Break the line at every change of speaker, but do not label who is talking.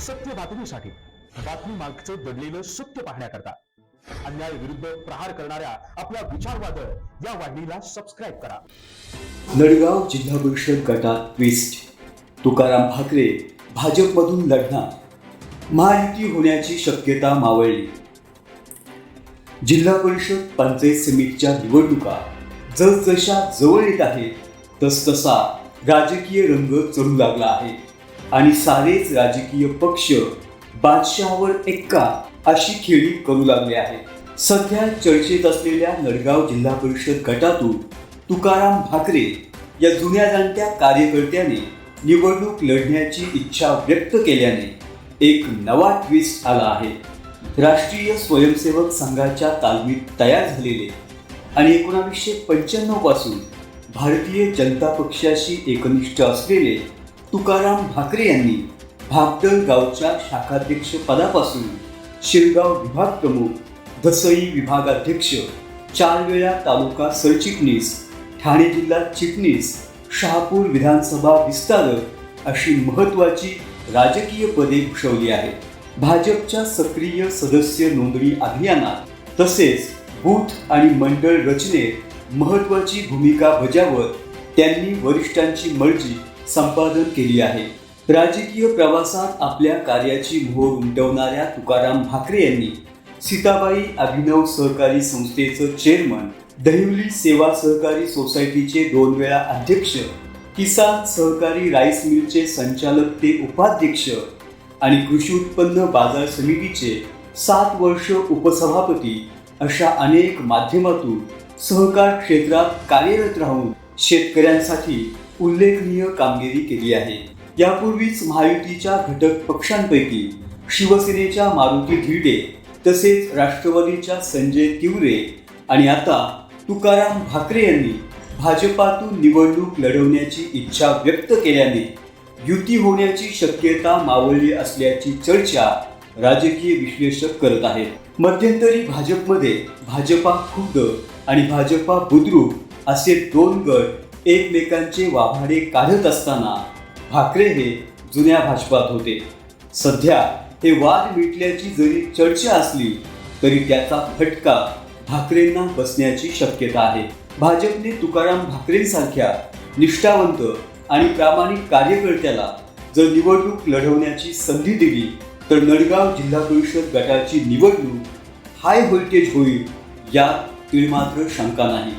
सत्य बातमीसाठी बातमी मागचं दडलेलं सत्य पाहण्याकरता अन्याय विरुद्ध प्रहार करणाऱ्या आपल्या विचारवादळ या वाहिनीला सबस्क्राईब करा.
नडगाव जिल्हा परिषद गटात ट्विस्ट तुकाराम भाकरे भाजपमधून लढणार. महायुती होण्याची शक्यता मावळली. जिल्हा परिषद पंचायत समितीच्या निवडणुका जसजशा जवळ येत आहेत तसतसा राजकीय रंग चढू लागला आहे. आणि सारेच राजकीय पक्ष बादशहावर एक्का अशी खेळी करू लागले आहेत. सध्या चर्चेत असलेल्या नडगाव जिल्हा परिषद गटातून तुकाराम भाकरे या जुन्या जाणत्या कार्यकर्त्याने निवडणूक लढण्याची इच्छा व्यक्त केल्याने एक नवा ट्विस्ट आला आहे. राष्ट्रीय स्वयंसेवक संघाच्या तालमीत तयार झालेले आणि एकोणावीसशे पंच्याण्णवपासून भारतीय जनता पक्षाशी एकनिष्ठ असलेले तुकाराम भाकरे यांनी भागदळ गावच्या शाखाध्यक्ष पदापासून शिरगाव विभाग प्रमुख दसई विभागाध्यक्ष चार वेळा तालुका सरचिटणीस ठाणे जिल्हा चिटणीस शहापूर विधानसभा विस्तारक अशी महत्त्वाची राजकीय पदे भूषवली आहेत. भाजपच्या सक्रिय सदस्य नोंदणी अभियानात तसेच बूथ आणि मंडळ रचनेत महत्त्वाची भूमिका बजावत त्यांनी वरिष्ठांची मर्जी संपादन केली आहे. राजकीय प्रवासात आपल्या कार्याची मोहर उमटवणाऱ्या तुकाराम भाकरे यांनी सीताबाई अभिनव सहकारी संस्थेचं चेअरमन दहिवली सेवा सहकारी सोसायटीचे दोन वेळा अध्यक्ष किसान सहकारी राईस मिलचे संचालक ते उपाध्यक्ष आणि कृषी उत्पन्न बाजार समितीचे सात वर्ष उपसभापती अशा अनेक माध्यमातून सहकार क्षेत्रात कार्यरत राहून शेतकऱ्यांसाठी उल्लेखनीय कामगिरी केली आहे. यापूर्वीच महायुतीच्या घटक पक्षांपैकी शिवसेनेच्या मारुती धिडे तसेच राष्ट्रवादीच्या संजय तिवरे आणि आता तुकाराम भाकरे यांनी भाजपातून निवडणूक लढवण्याची इच्छा व्यक्त केल्याने युती होण्याची शक्यता मावळली असल्याची चर्चा राजकीय विश्लेषक करत आहेत. मध्यंतरी भाजपमध्ये भाजपा खुद्द आणि भाजपा बुद्रुक असे दोन गट एकमेकांचे वाभाडे काढत असताना भाकरे हे जुन्या भाजपात होते. सध्या हे वाद मिटल्याची जरी चर्चा असली तरी त्याचा फटका भाकरेंना बसण्याची शक्यता आहे. भाजपने तुकाराम भाकरेंसारख्या निष्ठावंत आणि प्रामाणिक कार्यकर्त्याला जर निवडणूक लढवण्याची संधी दिली तर नडगाव जिल्हा परिषद गटाची निवडणूक हाय व्होल्टेज होईल यात तिळमात्र शंका नाही.